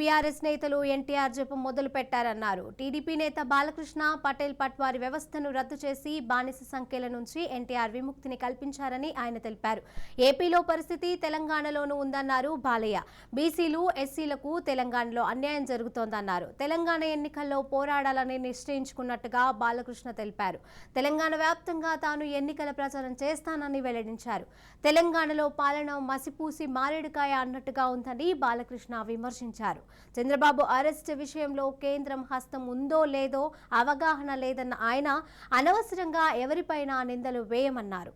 BRS నేతలు ఎన్టీఆర్ జపం మొదలు పెట్టారన్నారు టీడీపీ నేత బాలకృష్ణ పటేల్ పట్వారి వ్యవస్థను రద్దు చేసి బానిస సంఖ్యల నుంచి ఎన్టీఆర్ విముక్తిని కల్పించారని ఆయన తెలిపారు. ఏపీలో పరిస్థితి తెలంగాణలోనూ ఉందన్నారు బాలయ్య. బీసీలు ఎస్సీలకు తెలంగాణలో అన్యాయం జరుగుతోందన్నారు. తెలంగాణ ఎన్నికల్లో పోరాడాలని నిశ్చయించుకున్నట్టుగా బాలకృష్ణ తెలిపారు. తెలంగాణ వ్యాప్తంగా తాను ఎన్నికల ప్రచారం చేస్తానని వెల్లడించారు. తెలంగాణలో పాలన మసిపూసి మారేడుకాయ అన్నట్టుగా ఉందని బాలకృష్ణ విమర్శించారు. చంద్రబాబు అరెస్ట్ విషయంలో కేంద్రం హస్తం ఉందో లేదో అవగాహన లేదన్న ఆయన అనవసరంగా ఎవరిపైనా నిందలు వేయమన్నారు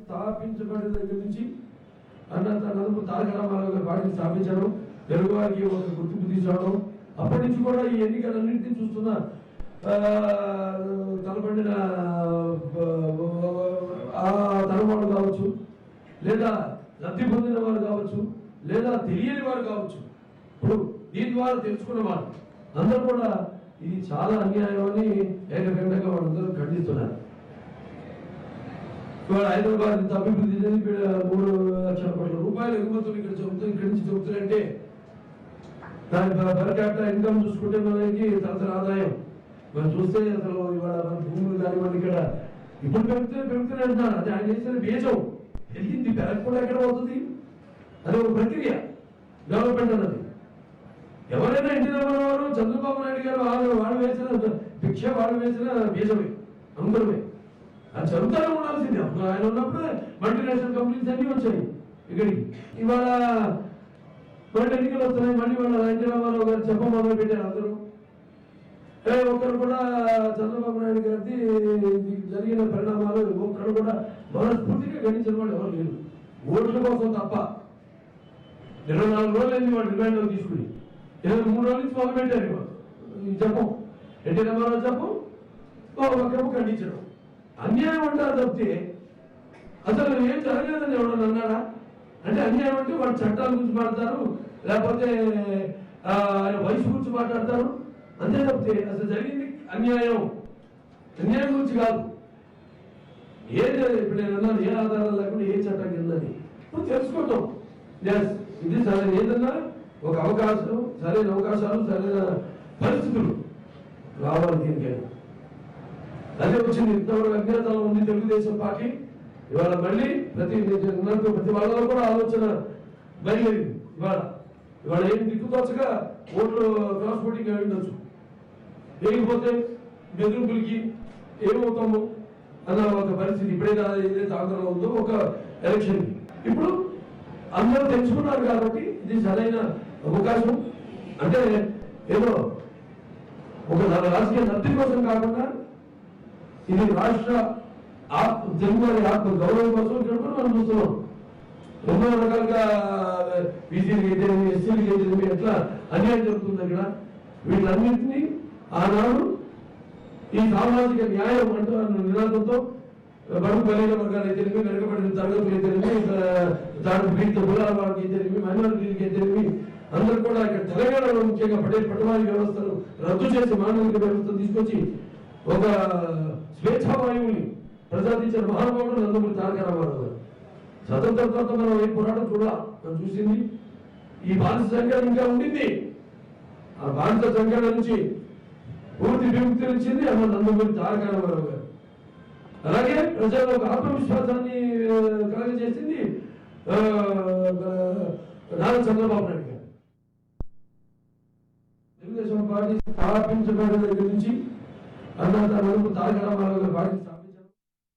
స్థాపించబడిన దగ్గర నుంచి అన్నంత తారక రామారావు గారు పార్టీ స్థాపించడం తెలుగు వారికి ఒక గుర్తింపు తీసుకురావడం అప్పటి నుంచి కూడా ఈ ఎన్నికలన్నింటినీ చూస్తున్న తలపడిన తలమాడు కావచ్చు లేదా లబ్ధి పొందిన వారు లేదా తెలియని వారు కావచ్చు. ఇప్పుడు దీని ద్వారా తెలుసుకున్న వారు. అందరూ కూడా ఇది చాలా అన్యాయం అని ఏకకండంగా వాళ్ళందరూ ఖండిస్తున్నారు. ఇవాళ హైదరాబాద్ ఇంత అభివృద్ధి చెంది మూడు లక్షల కోట్ల రూపాయలు ఎగుమతులు ఇక్కడ చెబుతుంది ఇక్కడి నుంచి చెబుతున్నారంటే దాని పర్ క్యాపిటల్ ఇన్కమ్ చూసుకుంటే మనకి తరతర ఆదాయం. మనం చూస్తే అసలు ఇవాళ మన భూములు కానివ్వండి ఇక్కడ ఇప్పుడు పెరుగుతూనే పెరుగుతూనే అంటున్నారు. అది ఆయన చేసిన బీజం. పెరిగింది పెరగకుండా ఎక్కడ పోతుంది? అది ఒక ప్రక్రియ. డెవలప్మెంట్ అన్నది. ఎవరైనా ఎన్టీ రామారావు చంద్రబాబు నాయుడు గారు వాళ్ళు వాళ్ళు వేసిన భిక్ష వాళ్ళు వేసిన బీజమే అందరమే అది చదువుతానే ఉండాల్సిందే. అప్పుడు ఆయన ఉన్నప్పుడు మల్టీనేషనల్ కంపెనీస్ అన్నీ వచ్చాయి ఇక్కడికి. ఇవాళ మళ్ళీ ఎన్నికలు వస్తున్నాయి. మళ్ళీ వాళ్ళ ఎన్టీ రామారావు గారు చెప్ప మొదలు పెట్టారు అందరూ. ఏ ఒక్కరు కూడా చంద్రబాబు నాయుడు గారిది జరిగిన పరిణామాలు ఒక్కరు కూడా మనస్ఫూర్తిగా గణించిన వాళ్ళు ఎవరు లేరు. ఓట్ల కోసం తప్ప ఇరవై నాలుగు రోజులు అయింది వాళ్ళు రిమాండ్ తీసుకుని. ఇరవై మూడు రోజుల నుంచి మొదలు పెట్టారు ఈ జపం ఎన్టీ రామారావు జపం ఒకరేమో ఖండించడం. అన్యాయం అంటారు తప్పితే? అసలు ఏం జరగలేదని ఎవడన్నా అన్నాడా? అంటే అన్యాయం అంటే వాళ్ళు చట్టాల గురించి మాట్లాడతారు లేకపోతే ఆయన వయసు గురించి మాట్లాడతారు. అంతే తప్పితే అసలు జరిగింది అన్యాయం. అన్యాయం గురించి కాదు. ఏది ఇప్పుడు నేను అన్నాను ఏ ఆధారాలు లేకుండా ఏ చట్టం కిందని ఇప్పుడు తెలుసుకోవటం ఎస్ ఇది సరైన ఏదన్నా ఒక అవకాశం సరైన అవకాశాలు సరైన పరిస్థితులు రావాలి దీనికైనా అదే వచ్చింది. ఇంతవరకు అజ్ఞాతంలో ఉంది తెలుగుదేశం పార్టీ. ఇవాళ మళ్ళీ ప్రతి ప్రతి వాళ్ళలో కూడా ఆలోచన బయలుదేరింది. ఇవాళ ఇవాళ ఏం దిక్కుతోచగా ఓట్లు క్రాస్ ఓటింగ్ ఉండొచ్చు. లేకపోతే బెదిరింపులకి ఏమవుతాము అన్న ఒక పరిస్థితి ఇప్పుడైతే ఏదైతే ఆంధ్రలో ఉందో ఒక ఎలక్షన్ ఇప్పుడు అందరూ తెలుసుకున్నారు కాబట్టి ఇది సరైన అవకాశం. అంటే ఏదో ఒక రాజకీయ లబ్ధి కోసం కాకుండా ఇది రాష్ట్ర ఆత్మ తెలుగు వారి ఆత్మ గౌరవం కోసం ఇక్కడ మనం చూస్తున్నాం. ఎన్నో రకాలుగా బీసీలకి అయితేనేమి ఎస్సీలకి అయితేనేమి ఎట్లా అన్యాయం జరుగుతుంది అక్కడ? వీటన్నింటినీ ఆనాడు ఈ సామాజిక న్యాయం అంటూ నినాదంతో బడుగు బలైన వర్గాలు అయితేనేమి వెనకబడిన తరగతులు అయితేనేమి దాని పీడిత కులాల వాళ్ళకి అయితేనేమి మైనారిటీలకి తెలిపి అందరూ కూడా ఇక్కడ తెలంగాణలో ముఖ్యంగా పడే పటవారి వ్యవస్థను రద్దు చేసి మానవిక వ్యవస్థను తీసుకొచ్చి ఒక స్వేచ్ఛావాయువుని ప్రసాదించిన మహానుభావుడు నందమూరి తారక రామారావు గారు. స్వతంత్ర తర్వాత మనం ఏ పోరాటం చూడాల మనం చూసింది. ఈ బానిస సంఖ్య ఇంకా ఉండింది. ఆ బానిస సంఖ్య నుంచి పూర్తి విముక్తి ఇచ్చింది అమ్మ నందమూరి తారక రామారావు గారు. అలాగే ప్రజల్లో ఒక ఆత్మవిశ్వాసాన్ని ఆ, కలగజేసింది నారా చంద్రబాబు నాయుడు గారు. తెలుగుదేశం పార్టీ స్థాపించబడిన దగ్గర నుంచి అన్నంత నలుగురు తారక రామారావు గారు పార్టీ